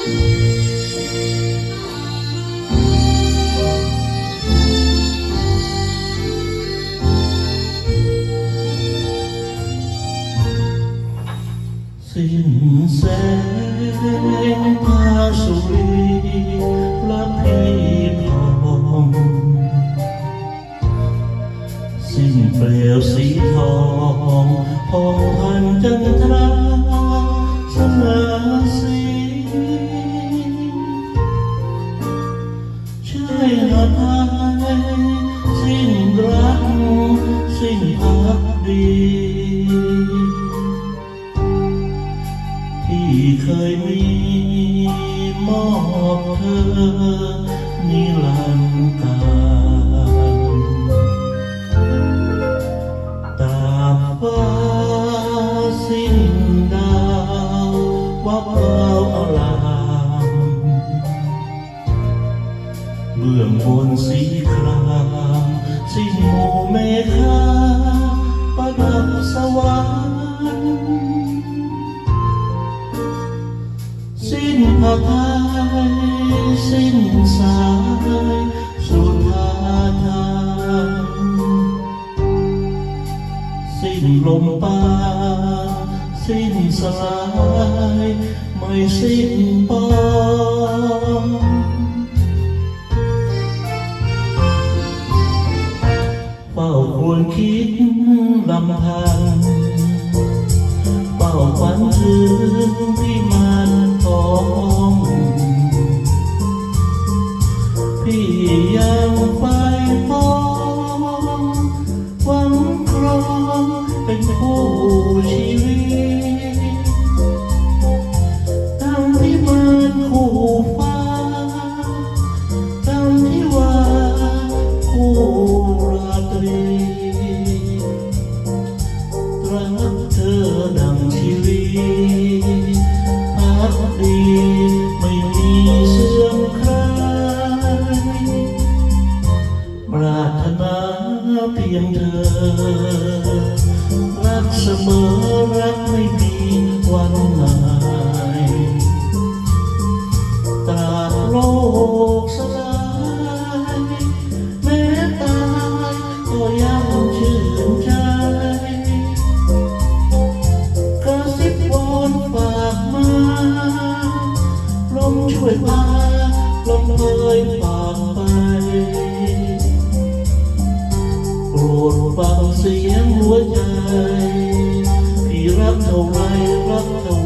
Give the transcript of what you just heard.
สิ้นแสงพาสุรีและพีทอสิ้นเปลวสีทองพองพันจันท ดี ที่เคยมีมอบเธอนิรันดร์ตาฟ้าสิ้นดาววับวาวอลามเบื้องบนสีครามสิ้นห กับสวรรค์สิ้นพระทัยสิ้นสายสุดทาทางสิ้นลมปาสิ้นสลายไม่สิ้นปอง ควรคิดลำพังเป้าฝันถึง กดี ไม่มีเสื่อมคลายปรารถนาเพียงเธอ รักเสมอรัก รดฟังเสียงหัวใจพี่รักเท่าไรรักเท่า